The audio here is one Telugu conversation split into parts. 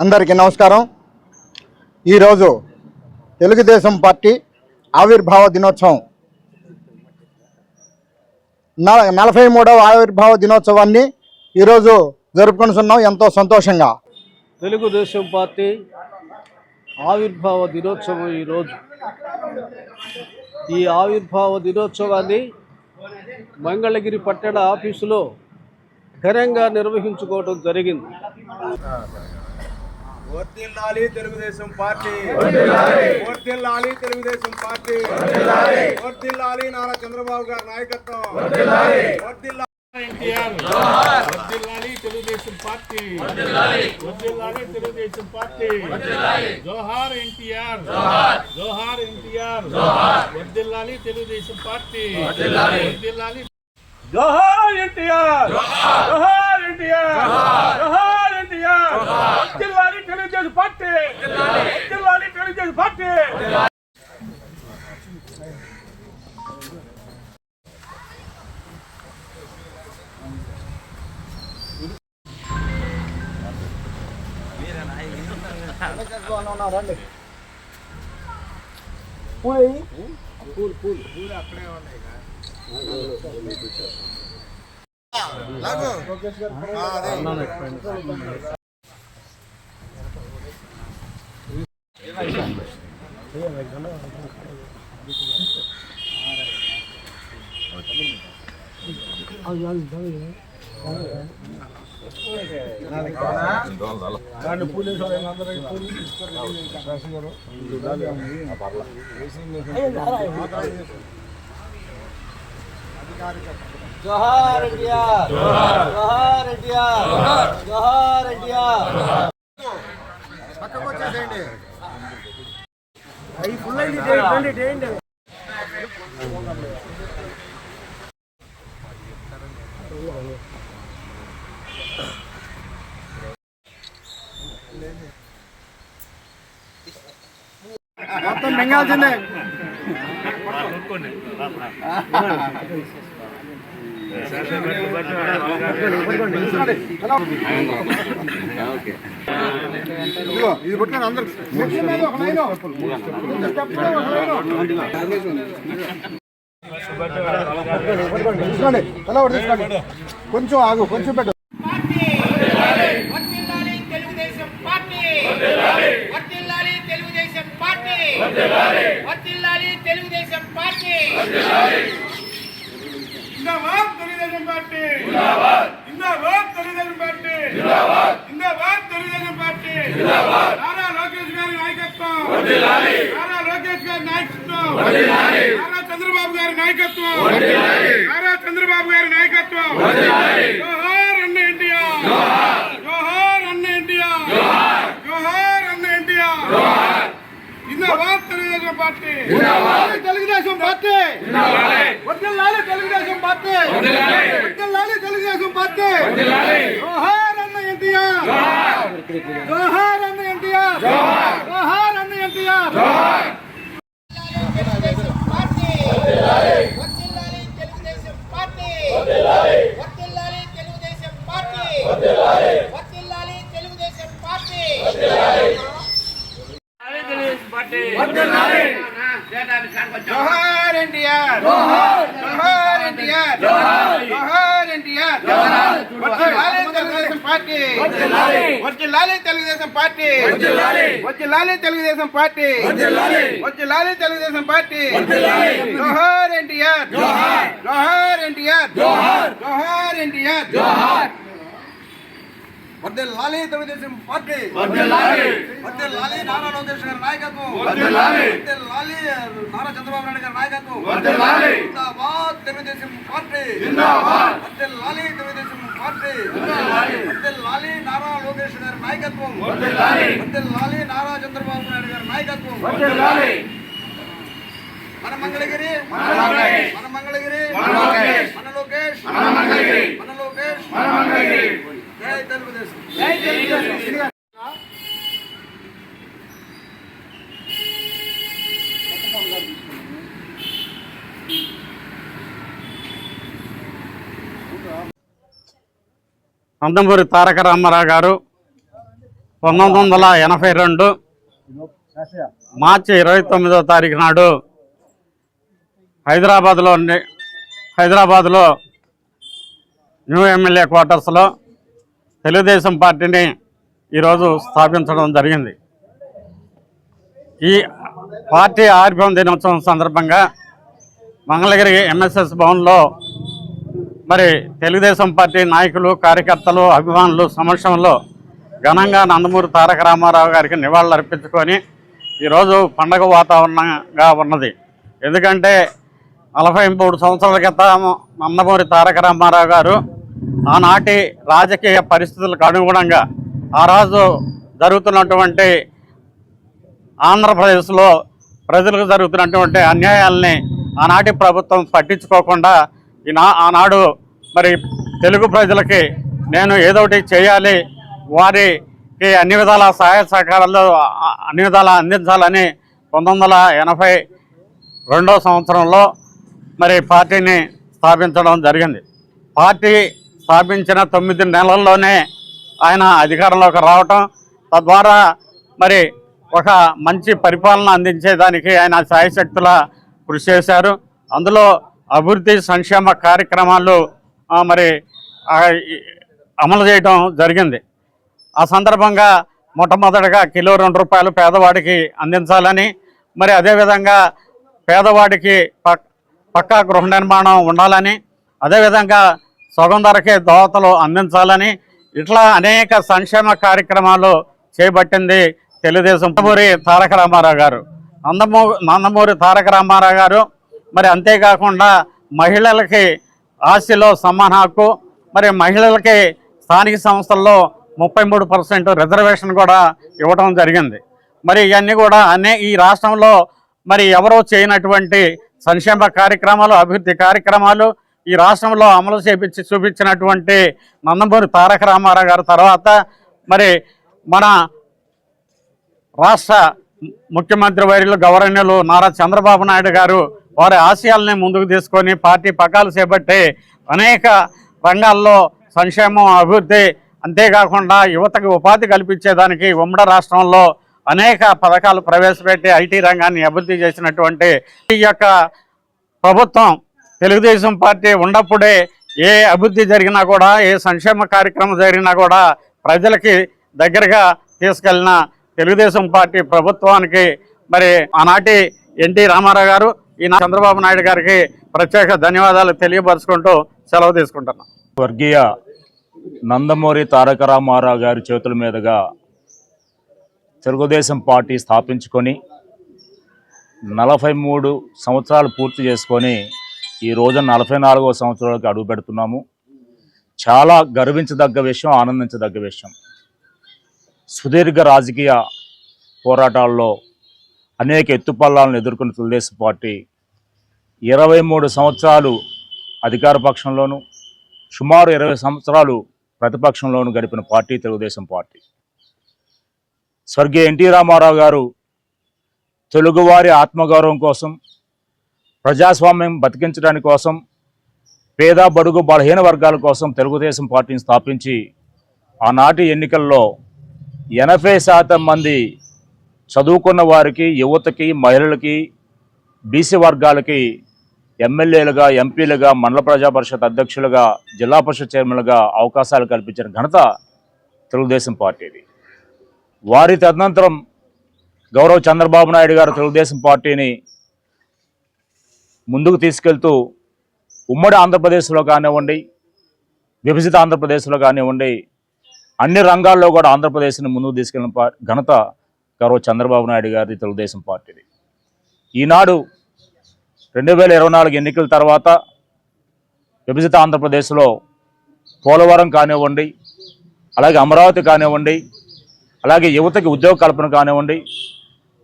అందరికీ నమస్కారం. ఈరోజు తెలుగుదేశం పార్టీ ఆవిర్భావ దినోత్సవం. న- నలభై మూడవ ఆవిర్భావ దినోత్సవాన్ని ఈరోజు జరుపుకుంటున్నాం ఎంతో సంతోషంగా. తెలుగుదేశం పార్టీ ఆవిర్భావ దినోత్సవం ఈరోజు. ఈ ఆవిర్భావ దినోత్సవాన్ని మంగళగిరి పట్టణ ఆఫీసులో ఘనంగా నిర్వహించుకోవడం జరిగింది. వర్ధిల్లాలి తెలుగుదేశం పార్టీ. వర్ధిల్లాలి తెలుగుదేశం పార్టీ. వర్ధిల్లాలి నారా చంద్రబాబు గారి నాయకత్వం. వర్ధిల్లాలి ఎన్టీఆర్. వర్ధిల్లాలి తెలుగుదేశం పార్టీ. వర్ధిల్లాలి తెలుగుదేశం పార్టీ. జోహార్ ఎన్టీఆర్. జోహార్. ఎన్టీఆర్. వర్ధిల్లాలి తెలుగుదేశం పార్టీ. వర్ధిల్లాలి జోహార్ ఎన్టీఆర్. జోహార్. ఎన్టీఆర్. జోహార్ దాన్ని పూలేసి వాళ్ళందరికీ పూలు రాసి గారు అధికారిక జోహార్ ఎన్టీఆర్. జోహార్. ఎన్టీఆర్. జోహార్. ఎన్టీఆర్. మొత్తం మింగాల్సిందే ఇదిగో ఇది పట్టుకొని అందరూ ఒక లైను. తీసుకోండి ఇది పట్టుకొని అందరు కొంచెం ఆగు కొంచెం పెట్టు వర్ధిల్లాలి తెలుగుదేశం పార్టీ వర్ధిల్లాలి తెలుగుదేశం పార్టీ వర్ధిల్లాలి తెలుగుదేశం పార్టీ జిందాబాద్ తెలుగుదేశం పార్టీ జిందాబాద్ జిందాబాద్ తెలుగుదేశం పార్టీ జిందాబాద్ జిందాబాద్ తెలుగుదేశం పార్టీ జిందాబాద్ నారా లోకేష్ గారి నాయకత్వం వర్ధిల్లాలి నారా లోకేష్ గారి నాయకత్వం వర్ధిల్లాలి నారా చంద్రబాబు గారి నాయకత్వం. నారా చంద్రబాబు గారి నాయకత్వం. జోహార్ అన్న ఎన్టీఆర్ జోహార్. అన్న ఎన్టీఆర్ జోహార్. అన్న జోహార్. జిందాబాద్ తెలుగుదేశం పార్టీ. తెలుగుదేశం పార్టీ. వర్ధిల్లాలి తెలుగుదేశం పార్టీ. వర్ధిల్లాలి తెలుగుదేశం పార్టీ. జోహార్ అన్న ఎన్టీఆర్ జోహార్. అన్న ఎన్టీఆర్ జోహార్. అన్న ఎన్టీఆర్ తెలుగుదేశం పార్టీ వర్ధిల్లాలి తెలుగుదేశం పార్టీ వర్ధిల్లాలి తెలుగుదేశం పార్టీ వర్ధిల్లాలి తెలుగుదేశం పార్టీ జోహార్ ఎన్టీఆర్ జోహార్ ఎన్టీఆర్ జోహార్ ఎన్టీఆర్ వర్ధిల్లాలి తెలుగుదేశం పార్టీ వర్ధిల్లాలి తెలుగుదేశం పార్టీ వర్ధిల్లాలి తెలుగుదేశం పార్టీ. వర్ధిల్లాలి తెలుగుదేశం పార్టీ. జోహార్ ఎన్టీఆర్. జోహార్. ఎన్టీఆర్. జోహార్ ఎన్టీఆర్. జోహార్. వర్ధిల్లాలి తెలుగుదేశం పార్టీ. వర్ధిల్లాలి వర్ధిల్లాలి నారా లోకేష్ గారి నాయకత్వం. వర్ధిల్లాలి వర్ధిల్లాలి నారా చంద్రబాబు నాయుడు గారి నాయకత్వం. వర్ధిల్లాలి జిందాబాద్ తెలుగుదేశం పార్టీ. జిందాబాద్. వర్ధిల్లాలి తెలుగుదేశం పార్టీ. నారా లోకేష్ గారి నాయకత్వం. వర్ధిల్లాలి వర్ధిల్లాలి నారా చంద్రబాబు నాయుడు గారి నాయకత్వం. మన మంగళగిరి. మన మంగళగిరి. మన లోకేష్. మన మంగళగిరి. మన లోకేష్. మన మంగళగిరి. జై నందమూరి తారక రామారావు గారు పంతొమ్మిది వందల ఎనభై రెండు మార్చి ఇరవై తొమ్మిదో తారీఖు నాడు హైదరాబాద్లో హైదరాబాద్లో న్యూ ఎమ్మెల్యే క్వార్టర్స్లో తెలుగుదేశం పార్టీని ఈరోజు స్థాపించడం జరిగింది. ఈ పార్టీ ఆవిర్భావం దినోత్సవం సందర్భంగా మంగళగిరి ఎంఎస్ఎస్ భవన్లో మరి తెలుగుదేశం పార్టీ నాయకులు కార్యకర్తలు అభిమానులు సమక్షంలో ఘనంగా నందమూరి తారక రామారావు గారికి నివాళులు అర్పించుకొని ఈరోజు పండగ వాతావరణంగా ఉన్నది. ఎందుకంటే నలభై మూడు సంవత్సరాల క్రితం నందమూరి తారక రామారావు గారు ఆనాటి రాజకీయ పరిస్థితులకు అనుగుణంగా ఆ రోజు జరుగుతున్నటువంటి ఆంధ్రప్రదేశ్లో ప్రజలకు జరుగుతున్నటువంటి అన్యాయాల్ని ఆనాటి ప్రభుత్వం పట్టించుకోకుండా ఈనా ఆనాడు మరి తెలుగు ప్రజలకి నేను ఏదో ఒకటి చేయాలి వారికి అన్ని విధాల సహాయ సహకారాలు అన్ని విధాలా అందించాలని పంతొమ్మిది వందల ఎనభై రెండో సంవత్సరంలో మరి పార్టీని స్థాపించడం జరిగింది. పార్టీ స్థాపించిన తొమ్మిది నెలల్లోనే ఆయన అధికారంలోకి రావటం తద్వారా మరి ఒక మంచి పరిపాలన అందించేదానికి ఆయన సాయశక్తుల కృషి చేశారు. అందులో అభివృద్ధి సంక్షేమ కార్యక్రమాలు మరి అమలు చేయటం జరిగింది. ఆ సందర్భంగా మొట్టమొదటిగా కిలో రెండు రూపాయలు పేదవాడికి అందించాలని మరి అదేవిధంగా పేదవాడికి పక్ పక్కా గృహ నిర్మాణం ఉండాలని అదేవిధంగా సగం ధరకే దోతలు అందించాలని ఇట్లా అనేక సంక్షేమ కార్యక్రమాలు చేపట్టింది తెలుగుదేశం. నందమూరి తారక రామారావు గారు. నందమూ నందమూరి తారక రామారావు గారు. మరి అంతేకాకుండా మహిళలకి ఆస్తిలో సమాన హక్కు మరి మహిళలకి స్థానిక సంస్థల్లో ముప్పై మూడు పర్సెంట్ రిజర్వేషన్ కూడా ఇవ్వడం జరిగింది. మరి ఇవన్నీ కూడా అనే ఈ రాష్ట్రంలో మరి ఎవరో చేయనటువంటి సంక్షేమ కార్యక్రమాలు అభివృద్ధి కార్యక్రమాలు ఈ రాష్ట్రంలో అమలు చేపించి చూపించినటువంటి నందమూరి తారక రామారావు గారి తర్వాత మరి మన రాష్ట్ర ముఖ్యమంత్రి వైర్యులు గవర్నర్లు నారా చంద్రబాబు నాయుడు గారు వారి ఆశయాల్ని ముందుకు తీసుకొని పార్టీ పకాలు చేపట్టి అనేక రంగాల్లో సంక్షేమం అభివృద్ధి అంతేకాకుండా యువతకు ఉపాధి కల్పించేదానికి ఉమ్మడి రాష్ట్రంలో అనేక పథకాలు ప్రవేశపెట్టి ఐటీ రంగాన్ని అభివృద్ధి చేసినటువంటి ఈ యొక్క ప్రభుత్వం తెలుగుదేశం పార్టీ ఉన్నప్పుడే ఏ అభివృద్ధి జరిగినా కూడా ఏ సంక్షేమ కార్యక్రమం జరిగినా కూడా ప్రజలకి దగ్గరగా తీసుకెళ్ళిన తెలుగుదేశం పార్టీ ప్రభుత్వానికి మరి ఆనాటి ఎన్టీ రామారావు గారు ఈయన చంద్రబాబు నాయుడు గారికి ప్రత్యేక ధన్యవాదాలు తెలియపరుచుకుంటూ సెలవు తీసుకుంటున్నాం. వర్గీయ నందమూరి తారక రామారావు గారి చేతుల మీదుగా తెలుగుదేశం పార్టీ స్థాపించుకొని నలభై మూడు సంవత్సరాలు పూర్తి చేసుకొని ఈ రోజు నలభై నాలుగవ సంవత్సరాలకు అడుగు పెడుతున్నాము. చాలా గర్వించదగ్గ విషయం ఆనందించదగ్గ విషయం. సుదీర్ఘ రాజకీయ పోరాటాల్లో అనేక ఎత్తుపల్లాలను ఎదుర్కొన్న తెలుగుదేశం పార్టీ ఇరవై మూడు సంవత్సరాలు అధికార పక్షంలోనూ సుమారు ఇరవై సంవత్సరాలు ప్రతిపక్షంలోనూ గడిపిన పార్టీ తెలుగుదేశం పార్టీ. స్వర్గీయ ఎన్టీ రామారావు గారు తెలుగువారి ఆత్మగౌరవం కోసం ప్రజాస్వామ్యం బతికించడానికి కోసం పేద బడుగు బలహీన వర్గాల కోసం తెలుగుదేశం పార్టీని స్థాపించి ఆనాటి ఎన్నికల్లో ఎనభై శాతం మంది చదువుకున్న వారికి యువతకి మహిళలకి బీసీ వర్గాలకి ఎమ్మెల్యేలుగా ఎంపీలుగా మండల ప్రజా పరిషత్ అధ్యక్షులుగా జిల్లా పరిషత్ చైర్మన్లుగా అవకాశాలు కల్పించిన ఘనత తెలుగుదేశం పార్టీది. వారి తదనంతరం గౌరవ్ చంద్రబాబు నాయుడు గారు తెలుగుదేశం పార్టీని ముందుకు తీసుకెళ్తూ ఉమ్మడి ఆంధ్రప్రదేశ్లో కానివ్వండి విభజిత ఆంధ్రప్రదేశ్లో కానివ్వండి అన్ని రంగాల్లో కూడా ఆంధ్రప్రదేశ్ని ముందుకు తీసుకెళ్ళిన పా- ఘనత గౌరవ్ చంద్రబాబు నాయుడు గారి తెలుగుదేశం పార్టీది. ఈనాడు రెండు వేల ఇరవై నాలుగు ఎన్నికల తర్వాత విభజిత ఆంధ్రప్రదేశ్లో పోలవరం కానివ్వండి అలాగే అమరావతి కానివ్వండి అలాగే యువతకి ఉద్యోగ కల్పన కానివ్వండి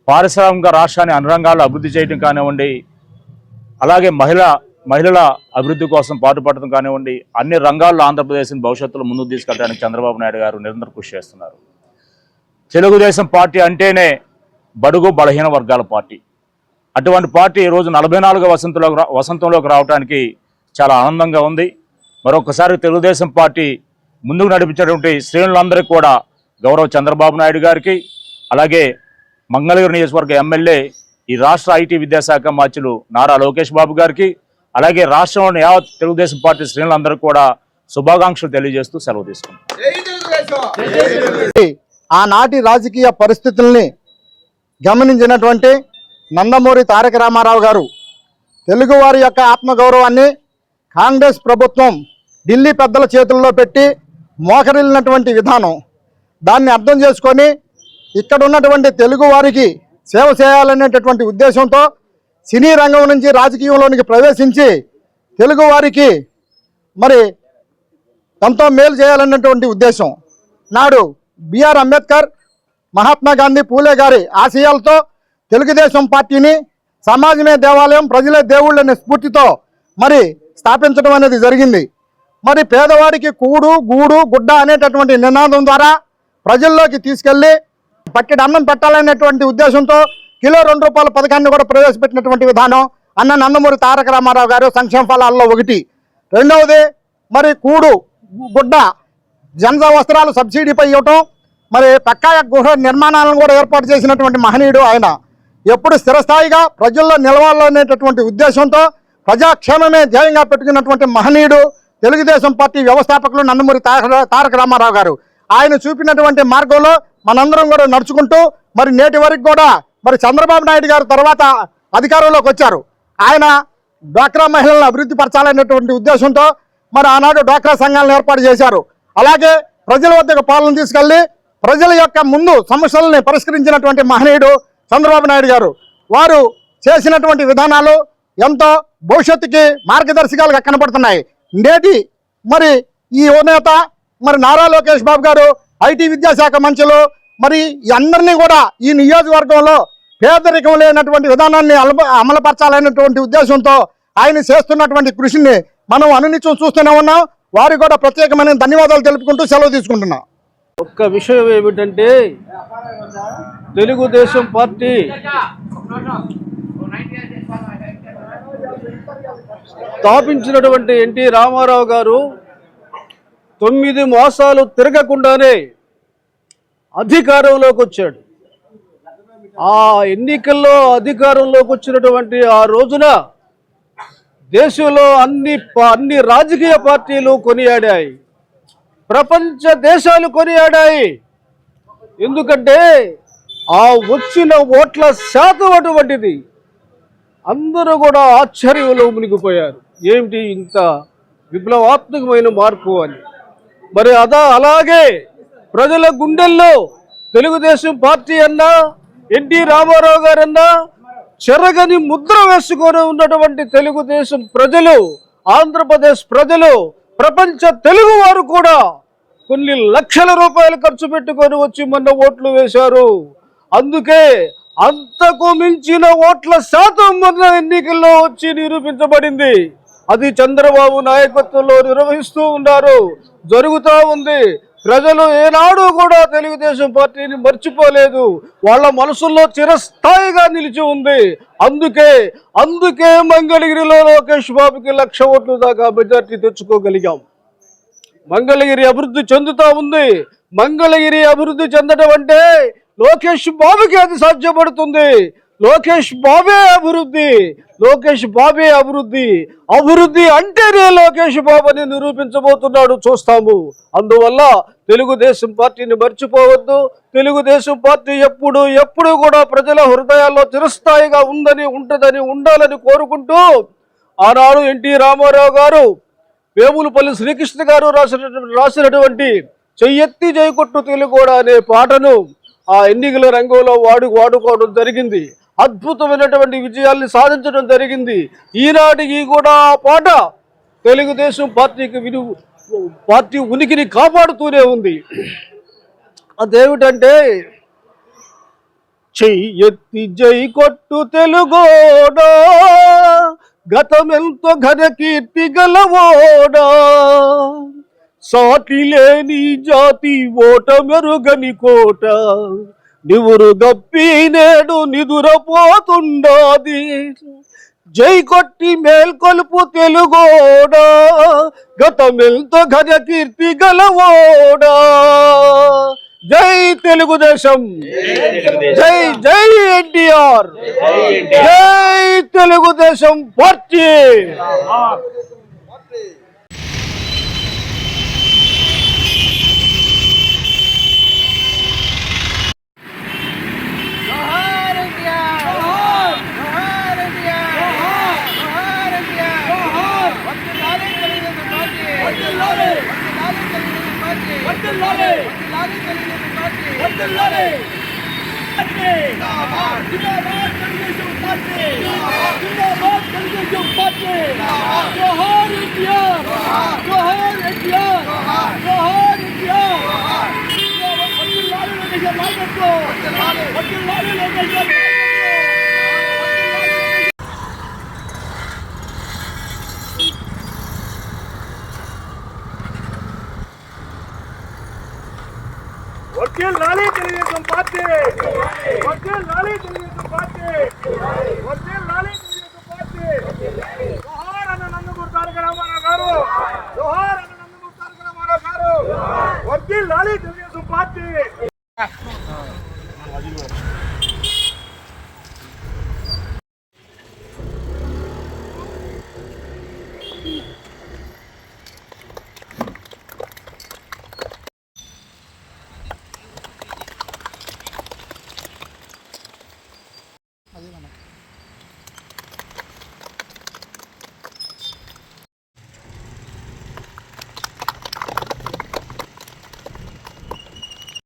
పారిశ్రామిక రాష్ట్రాన్ని అన్ని రంగాల్లో అభివృద్ధి చేయడం కానివ్వండి అలాగే మహిళ మహిళల అభివృద్ధి కోసం పాటుపడటం కానివ్వండి అన్ని రంగాల్లో ఆంధ్రప్రదేశ్ని భవిష్యత్తులో ముందుకు తీసుకెళ్ళడానికి చంద్రబాబు నాయుడు గారు నిరంతరం కృషి చేస్తున్నారు. తెలుగుదేశం పార్టీ అంటేనే బడుగు బలహీన వర్గాల పార్టీ. అటువంటి పార్టీ ఈరోజు నలభై నాలుగో వసంతలో వసంతంలోకి రావడానికి చాలా ఆనందంగా ఉంది. మరొకసారి తెలుగుదేశం పార్టీ ముందుకు నడిపించేటువంటి శ్రేణులందరికీ కూడా గౌరవ చంద్రబాబు నాయుడు గారికి అలాగే మంగళగిరి నియోజకవర్గ ఎమ్మెల్యే ఈ రాష్ట్ర ఐటీ విద్యాశాఖ మార్చులు నారా లోకేష్ బాబు గారికి అలాగే రాష్ట్రంలోని యావత్ తెలుగుదేశం పార్టీ శ్రేణులందరికీ కూడా శుభాకాంక్షలు తెలియజేస్తూ సెలవు తీసుకుంటాం ఆనాటి రాజకీయ పరిస్థితుల్ని గమనించినటువంటి నందమూరి తారక రామారావు గారు తెలుగువారి యొక్క ఆత్మగౌరవాన్ని కాంగ్రెస్ ప్రభుత్వం ఢిల్లీ పెద్దల చేతుల్లో పెట్టి మోకరిల్లినటువంటి విధానం దాన్ని అర్థం చేసుకొని ఇక్కడ ఉన్నటువంటి తెలుగు వారికి సేవ చేయాలనేటటువంటి ఉద్దేశంతో సినీ రంగం నుంచి రాజకీయంలోనికి ప్రవేశించి తెలుగు వారికి మరి ఎంతో మేలు చేయాలన్నటువంటి ఉద్దేశం. నాడు బిఆర్ అంబేద్కర్ మహాత్మా గాంధీ పూలే గారి ఆశయాలతో తెలుగుదేశం పార్టీని సమాజమే దేవాలయం ప్రజలే దేవుళ్ళు అనే స్ఫూర్తితో మరి స్థాపించడం అనేది జరిగింది. మరి పేదవాడికి కూడు గూడు గుడ్డ అనేటటువంటి నినాదం ద్వారా ప్రజల్లోకి తీసుకెళ్ళి బకెట్ అన్నం పెట్టాలనేటువంటి ఉద్దేశంతో కిలో రెండు రూపాయల పథకాన్ని కూడా ప్రవేశపెట్టినటువంటి విధానం అన్న నందమూరి తారక రామారావు గారు సంక్షేమ ఫలాల్లో ఒకటి. రెండవది మరి కూడు గుడ్డ జనజ వస్త్రాలు సబ్సిడీపై ఇవ్వటం మరి పక్కా గృహ నిర్మాణాలను కూడా ఏర్పాటు చేసినటువంటి మహనీయుడు ఆయన. ఎప్పుడు స్థిరస్థాయిగా ప్రజల్లో నిలవాలనేటటువంటి ఉద్దేశంతో ప్రజాక్షేమమే ధ్యేయంగా పెట్టుకున్నటువంటి మహనీయుడు తెలుగుదేశం పార్టీ వ్యవస్థాపకులు నందమూరి తారక తారక రామారావు గారు. ఆయన చూపినటువంటి మార్గంలో మనందరం కూడా నడుచుకుంటూ మరి నేటి వరకు కూడా మరి చంద్రబాబు నాయుడు గారు తర్వాత అధికారంలోకి వచ్చారు. ఆయన డ్వాక్రా మహిళలను అభివృద్ధి పరచాలనేటువంటి ఉద్దేశంతో మరి ఆనాడు డ్వాక్రా సంఘాలను ఏర్పాటు చేశారు. అలాగే ప్రజల వద్దకు పాలన తీసుకెళ్ళి ప్రజల యొక్క ముందు సమస్యలని పరిష్కరించినటువంటి మహనీయుడు చంద్రబాబు నాయుడు గారు. వారు చేసినటువంటి విధానాలు ఎంతో భవిష్యత్తుకి మార్గదర్శకాలుగా కనబడుతున్నాయి నేటి మరి ఈ యువనేత మరి నారా లోకేష్ బాబు గారు ఐటీ విద్యాశాఖ మంత్రులు మరి అందరినీ కూడా ఈ నియోజకవర్గంలో పేదరికం లేనటువంటి విధానాన్ని అమలుపరచాలనేటువంటి ఉద్దేశంతో ఆయన చేస్తున్నటువంటి కృషిని మనం అనునిత్యం చూస్తూనే ఉన్నాం. వారికి కూడా ప్రత్యేకమైన ధన్యవాదాలు తెలుపుకుంటూ సెలవు తీసుకుంటున్నాం. ఒక్క విషయం ఏమిటంటే తెలుగుదేశం పార్టీ స్థాపించినటువంటి ఎన్టీ రామారావు గారు తొమ్మిది మాసాలు తిరగకుండానే అధికారంలోకి వచ్చాడు. ఆ ఎన్నికల్లో అధికారంలోకి వచ్చినటువంటి ఆ రోజున దేశంలో అన్ని ప- అన్ని రాజకీయ పార్టీలు కొనియాడాయి. ప్రపంచ దేశాలు కొనియాడాయి. ఎందుకంటే ఆ వచ్చిన ఓట్ల శాతం అటువంటిది. అందరూ కూడా ఆశ్చర్యంలో మునిగిపోయారు. ఏమిటి ఇంత విప్లవాత్మకమైన మార్పు అని. మరి అదా అలాగే ప్రజల గుండెల్లో తెలుగుదేశం పార్టీ అన్నా ఎన్టీ రామారావు గారన్నా చెరగని ముద్ర వేసుకొని ఉన్నటువంటి తెలుగుదేశం ప్రజలు ఆంధ్రప్రదేశ్ ప్రజలు ప్రపంచ తెలుగు వారు కూడా కొన్ని లక్షల రూపాయలు ఖర్చు పెట్టుకొని వచ్చి మొన్న ఓట్లు వేశారు. అందుకే అంతకు మించిన ఓట్ల శాతం మొన్న ఎన్నికల్లో వచ్చి నిరూపించబడింది. అది చంద్రబాబు నాయకత్వంలో నిర్వహిస్తూ ఉన్నారు జరుగుతూ ఉంది. ప్రజలు ఏనాడు కూడా తెలుగుదేశం పార్టీని మర్చిపోలేదు. వాళ్ళ మనసుల్లో చిరస్థాయిగా నిలిచి ఉంది. అందుకే అందుకే మంగళగిరిలో లోకేష్ బాబుకి లక్ష ఓట్లు దాకా మెజార్టీ తెచ్చుకోగలిగాం. మంగళగిరి అభివృద్ధి చెందుతూ ఉంది. మంగళగిరి అభివృద్ధి చెందడం అంటే లోకేష్ బాబుకి అది సాధ్యపడుతుంది. లోకేష్ బాబే అభివృద్ధి లోకేష్ బాబే అభివృద్ధి అభివృద్ధి అంటేనే లోకేష్ బాబుని నిరూపించబోతున్నాడు చూస్తాము. అందువల్ల తెలుగుదేశం పార్టీని మర్చిపోవద్దు తెలుగుదేశం పార్టీ ఎప్పుడు ఎప్పుడు కూడా ప్రజల హృదయాల్లో చిరస్థాయిగా ఉందని ఉంటుందని ఉండాలని కోరుకుంటూ ఆనాడు ఎన్టీ రామారావు గారు వేములపల్లి శ్రీకృష్ణ గారు రాసినటువంటి రాసినటువంటి చెయ్యెత్తి జయకొట్టు తెలుగోడ అనే పాటను ఆ ఎన్నికల రంగంలో వాడు వాడుకోవడం జరిగింది. అద్భుతమైనటువంటి విజయాల్ని సాధించడం జరిగింది. ఈనాటికి కూడా పాట తెలుగుదేశం పార్టీకి విను పార్టీ ఉనికిని కాపాడుతూనే ఉంది. అదేమిటంటే చెయ్యెత్తి జై కొట్టు తెలుగోడా గతమెంతో ఘన కీర్తి గలవోడా సాటి లేని జాతి ఓట మెరుగని కోట. నివురు గప్పి నేడు నిదురపోతుండది. జై కొట్టి మేల్కొలుపు తెలుగోడా గతమెంతో గజ కీర్తి గలవోడా. జై తెలుగుదేశం. జై జై ఎన్టీఆర్. జై తెలుగుదేశం పార్టీ. వకీల్ లాలే తెలుగుదేశం పార్టీ. వకీల్ లాలే తెలుగుదేశం పార్టీ. వకీల్ లాలే తెలుగుదేశం పార్టీ. జోహార్ అన్న నందమూరి తారక రామారావు గారు. జోహార్ అన్న నందమూరి తారక రామారావు గారు. వకీల్ లాలే తెలుగుదేశం పార్టీ.